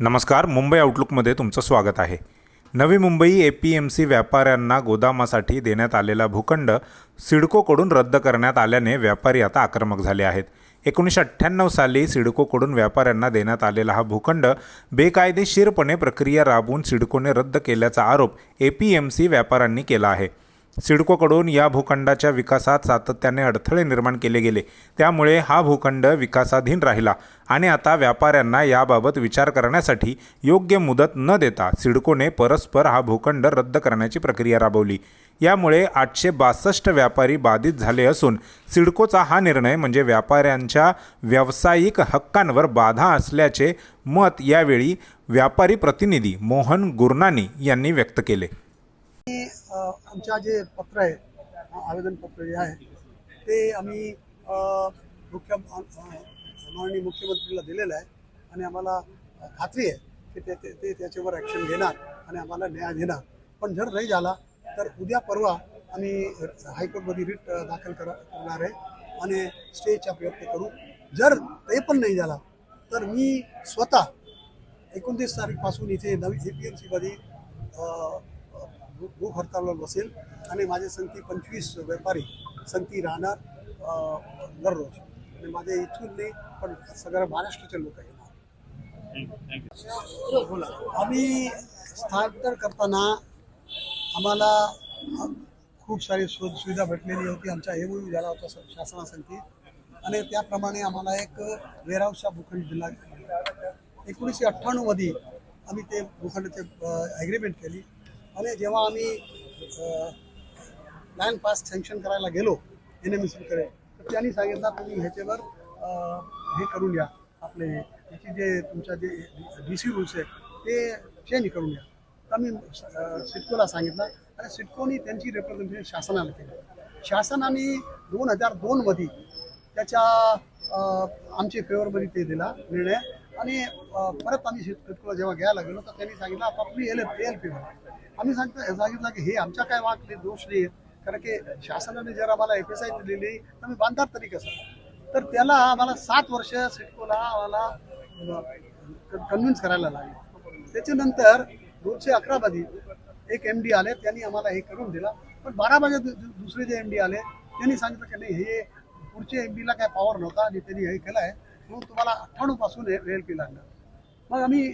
नमस्कार मुंबई आउटलुकमध्ये तुमचं स्वागत आहे. Navi Mumbai A P M C व्यापाऱ्यांना गोदामासाठी देण्यात आलेला भूखंड सिडकोकडून रद्द करण्यात आल्याने व्यापारी आता आक्रमक झाले आहेत. एकोणीसशे अठ्ठ्याण्णव साली सिडकोकडून व्यापाऱ्यांना देण्यात आलेला हा भूखंड बेकायदेशीरपणे प्रक्रिया राबवून सिडकोने रद्द केल्याचा आरोप ए पी एम सी व्यापाऱ्यांनी केला आहे. सिडकोकडून या भूखंडाच्या विकासात सातत्याने अडथळे निर्माण केले गेले. त्यामुळे हा भूखंड विकासाधीन राहिला आणि आता व्यापाऱ्यांना याबाबत विचार करण्यासाठी योग्य मुदत न देता सिडकोने परस्पर हा भूखंड रद्द करण्याची प्रक्रिया राबवली. यामुळे आठशे बासष्ट व्यापारी बाधित झाले असून सिडकोचा हा निर्णय म्हणजे व्यापाऱ्यांच्या व्यावसायिक हक्कांवर बाधा असल्याचे मत यावेळी व्यापारी प्रतिनिधी मोहन गुरनानी यांनी व्यक्त केले. आमच्या जे पत्र आहे आवेदनपत्र जे आहे ते आम्ही मुख्य माननीय मुख्यमंत्रीला दिलेलं आहे आणि आम्हाला खात्री आहे की ते ते- ते त्याच्यावर ॲक्शन घेणार आणि आम्हाला न्याय देणार. पण जर नाही झाला तर उद्या परवा आम्ही हायकोर्टमध्ये रिट दाखल करा करणार आहे आणि स्टेचा प्रयत्न करू. जर ते पण नाही झाला तर मी स्वतः एकोणतीस तारीखपासून इथे नवी ए पी एम सीमध्ये भूक हडताळवर बसेल. आणि माझे संगती पंचवीस व्यापारी संगती राहणार दररोज. आणि माझे इथून नाही पण सगळ्या महाराष्ट्राचे लोक येणार आम्ही स्थानांतर करताना आम्हाला खूप सारी सु सुविधा भेटलेली होती. आमचा एम झाला होता स- शासनासाठी. आणि त्याप्रमाणे आम्हाला एक वेरावसा भूखंड दिला एकोणीसशे अठ्ठ्याण्णवमध्ये आम्ही ते भूखंडाचे ॲग्रीमेंट केली. आणि जेव्हा आम्ही लँड पास सँक्शन करायला गेलो एन एमकडे तर त्यांनी सांगितलं तुम्ही ह्याच्यावर हे करून घ्या. आपले ह्याची जे तुमच्या जे डी सी रूल्स आहेत ते चेंज करून घ्या. तर मी अ, सिडकोला सांगितलं. आणि सिडकोनी त्यांची रिप्रेझेंटेशन शासनाला केलं. शासनाने दोन हजार दोनमध्ये त्याच्या अ, आमच्या फेवरमध्ये ते दिला निर्णय. आणि परत आम्ही शेतकऱ्याला जेव्हा घ्यायला गेलो तर त्यांनी सांगितलं आपापली एल एल पी आम्ही सांगतो सांगितलं की हे आमच्या काय वाकले दोष नाही कारण की शासनाने जर आम्हाला एफ एस आय दिलेली तर आम्ही बांधतात तरी कसं तर त्याला आम्हाला सात वर्ष सिडकोला आम्हाला कन्व्हिन्स करायला लागले. त्याच्यानंतर दोनशे अकरामध्ये एक एम डी आले त्यांनी आम्हाला हे करून दिला. पण बारा दु- दु- दुसरे जे एम डी आले त्यांनी सांगितलं की नाही हे पुढचे एम डीला काय पॉवर नव्हता आणि त्यांनी हे केलं आहे म्हणून तुम्हाला अठ्ठ्याण्णवपासून एल पी लागणार मग आम्ही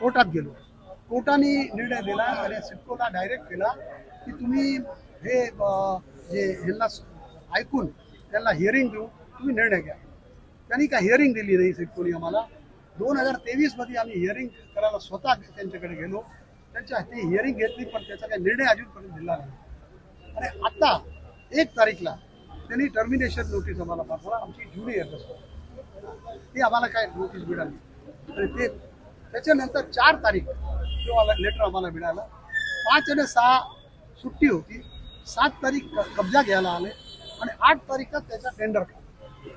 कोर्टात गेलो. कोर्टाने निर्णय दिला आणि सिडकोला डायरेक्ट केला की तुम्ही हे जे ह्यांना ऐकून त्यांना हिअरिंग देऊ तुम्ही निर्णय घ्या. त्यांनी काय हिअरिंग दिली नाही सिडकोनी आम्हाला. दोन हजार तेवीसमध्ये आम्ही हिअरिंग करायला स्वतः त्यांच्याकडे गेलो. त्यांच्या ती हिअरिंग घेतली पण त्याचा काही निर्णय अजूनपर्यंत दिला नाही. आणि आता एक तारीखला त्यांनी टर्मिनेशन नोटीस आम्हाला पाठवला. आमची जुडी आहे तसं ती आम्हाला काय नोटीस मिळाली आणि ते त्याच्यानंतर चार तारीख जो लेटर आम्हाला मिळालं पाच आणि सहा सुट्टी होती. सात तारीख कब्जा घ्यायला आले आणि आठ तारीखच त्याचा टेंडर काढला.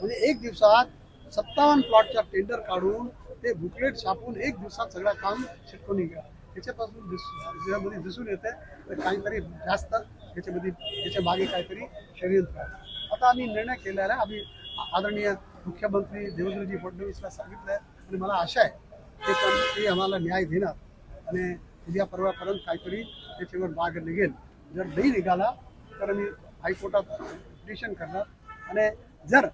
म्हणजे एक दिवसात सत्तावन्न प्लॉटचा टेंडर काढून ते बुकलेट छापून एक दिवसात सगळं काम शिकून गेला त्याच्यापासून दिसून दिसून येते तर काहीतरी जास्त त्याच्यामध्ये त्याच्यामागे काहीतरी षडयंत्र आता आम्ही निर्णय केलेला आहे. आम्ही आदरणीय मुख्यमंत्री देवेंद्रजी फडणवीसला सांगितलं आहे आणि मला आशा आहे ते पण ते आम्हाला न्याय देणार आणि उद्या परवापर्यंत काहीतरी त्याच्यावर माग निघेल. जर नाही निघाला तर मी हायकोर्टात पिटिशन करणार. आणि जर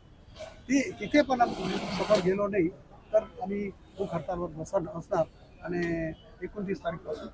ती तिथे पण आम्ही सफर गेलो नाही तर आम्ही भूक हडतालवर बसणार असणार. आणि एकोणतीस तारीखपासून